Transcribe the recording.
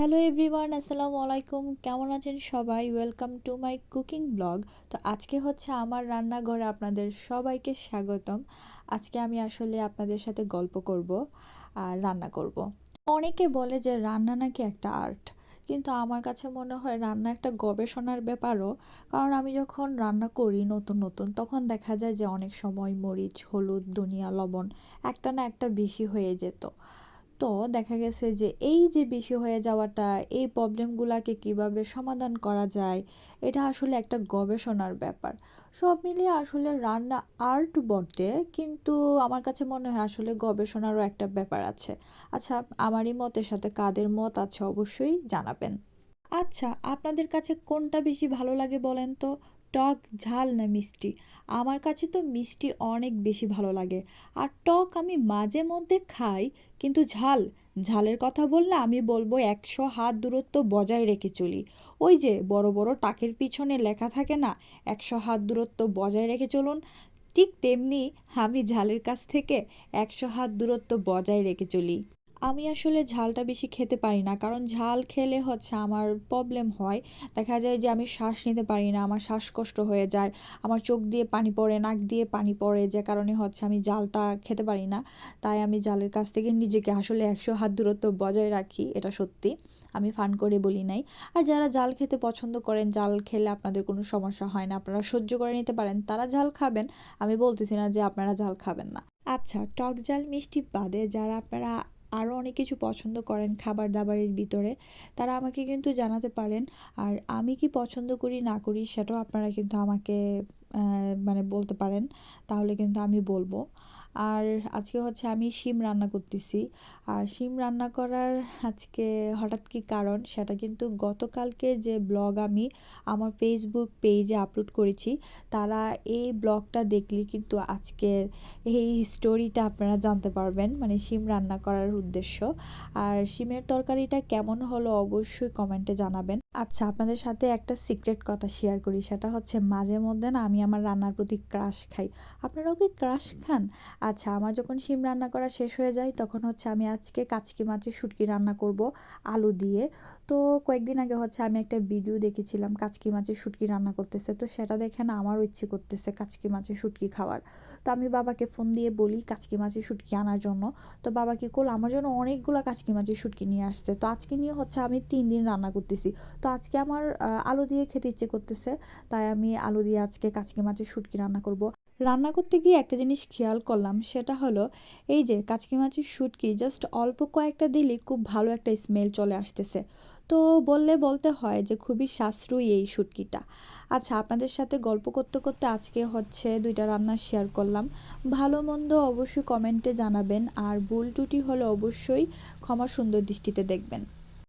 Hello everyone আসসালামু আলাইকুম কেমন আছেন সবাই? Welcome to my cooking blog তো আজকে হচ্ছে আমার রান্নাঘরে আপনাদের সবাইকে স্বাগতম। আজকে আমি আসলে আপনাদের সাথে গল্প করব আর রান্না করব। অনেকে বলে যে রান্না নাকি একটা আর্ট, কিন্তু আমার কাছে মনে হয় রান্না একটা গবেষণার ব্যাপারও। কারণ আমি যখন রান্না করি নতুন নতুন, তখন দেখা যায় যে অনেক সময় মরিচ, হলুদ, ধনিয়া, লবণ একটা না একটা বেশি হয়ে যেত। তো দেখা গেছে যে এই যে বেশি হয়ে যাওয়াটা, এই প্রবলেমগুলোকে কীভাবে সমাধান করা যায়, এটা আসলে একটা গবেষণার ব্যাপার। সব মিলিয়ে আসলে রান্না আর্ট বটে, কিন্তু আমার কাছে মনে হয় আসলে গবেষণারও একটা ব্যাপার আছে। আচ্ছা আমারই মতের সাথে কাদের মত আছে অবশ্যই জানাবেন। আচ্ছা আপনাদের কাছে কোনটা বেশি ভালো লাগে বলেন তো? টক ঝাল না মিষ্টি? আমার কাছে তো মিষ্টি অনেক বেশি ভালো লাগে। আর টক আমি মাঝে মধ্যে খাই, কিন্তু ঝাল, ঝালের কথা বললে আমি বলব একশো হাত দূরত্ব বজায় রেখে চলি। ওই যে বড় বড় টাকের পিছনে লেখা থাকে না, একশো হাত দূরত্ব বজায় রেখে চলুন? ঠিক তেমনি আমি ঝালের কাছ থেকে একশো হাত দূরত্ব বজায় রেখে চলি। আমি আসলে ঝালটা বেশি খেতে পারি না। কারণ ঝাল খেলে হচ্ছে আমার প্রবলেম হয়। দেখা যায় যে আমি শ্বাস নিতে পারি না, আমার শ্বাসকষ্ট হয়ে যায়, আমার চোখ দিয়ে পানি পড়ে, নাক দিয়ে পানি পড়ে, যে কারণে হচ্ছে আমি জালটা খেতে পারি না। তাই আমি জালের কাছ থেকে নিজেকে আসলে একশো হাত দূরত্ব বজায় রাখি, এটা সত্যি। আমি ফান করে বলি নাই। আর যারা জাল খেতে পছন্দ করেন জাল খেলে আপনাদের কোনো সমস্যা হয় না। আপনারা সহ্য করে নিতে পারেন। তারা ঝাল খাবেন। আমি বলতেছি না যে আপনারা ঝাল খাবেন না। আচ্ছা টক জাল মিষ্টি বাদে যারা আপনারা আরও অনেক কিছু পছন্দ করেন খাবার দাবারের ভিতরে, তারা আমাকে কিন্তু জানাতে পারেন। আর আমি কি পছন্দ করি, না করি, সেটাও আপনারা কিন্তু আমাকে মানে বলতে পারেন। তাহলে কিন্তু আমি বলব। আর আজকে হচ্ছে আমি শিম রান্না করতেছি। আর শিম রান্না করার আজকে হঠাৎ কি কারণ সেটা কিন্তু গতকালকে যে ব্লগ আমি আমার ফেসবুক পেজে আপলোড করেছি, তারা এই ব্লগটা দেখলে কিন্তু আজকের এই স্টোরিটা আপনারা জানতে পারবেন মানে শিম রান্না করার উদ্দেশ্য। আর শিমের তরকারিটা কেমন হলো অবশ্যই কমেন্টে জানাবেন। আচ্ছা আপনাদের সাথে একটা সিক্রেট কথা শেয়ার করি, সেটা হচ্ছে মাঝে মধ্যে না আমি আমার রান্নার প্রতি ক্রাশ খাই। আপনারাও কি ক্রাশ খান? আচ্ছা আমার যখন শিম রান্না করা শেষ হয়ে যায়, তখন হচ্ছে আমি আজকে কাচকি মাছের শুটকি রান্না করব আলু দিয়ে। তো কয়েকদিন আগে হচ্ছে আমি একটা ভিডিও দেখেছিলাম, কাচকি মাছের শুটকি রান্না করতেছে। তো সেটা দেখে না আমারও ইচ্ছে করতেছে কাচকি মাছের শুটকি খাওয়ার। তো আমি বাবাকে ফোন দিয়ে বলি কাচকি মাছের শুটকি আনার জন্য। তো বাবা কি করল, আমার জন্য অনেকগুলো কাচকি মাছের শুটকি নিয়ে আসছে। তো আজকে নিয়ে হচ্ছে আমি তিন দিন রান্না করতেছি। তো আজকে আমার আলু দিয়ে খেতে ইচ্ছে করতেছে। তাই আমি আলু দিয়ে আজকে কাচকি মাছের শুটকি রান্না করব। রান্না করতে গিয়ে একটা জিনিস খেয়াল করলাম, সেটা হলো এই যে কাচকি মাছের শুটকি জাস্ট অল্প কয়েকটা দিলে খুব ভালো একটা স্মেল চলে আসতেছে। তো বললে বলতে হয় যে খুবই সাশ্রয়ী এই শুটকিটা। আচ্ছা আপনাদের সাথে গল্প করতে করতে আজকে হচ্ছে দুইটা রান্না শেয়ার করলাম। ভালো মন্দ অবশ্যই কমেন্টে জানাবেন, আর ভুল টুটি হলে অবশ্যই ক্ষমা সুন্দর দৃষ্টিতে দেখবেন।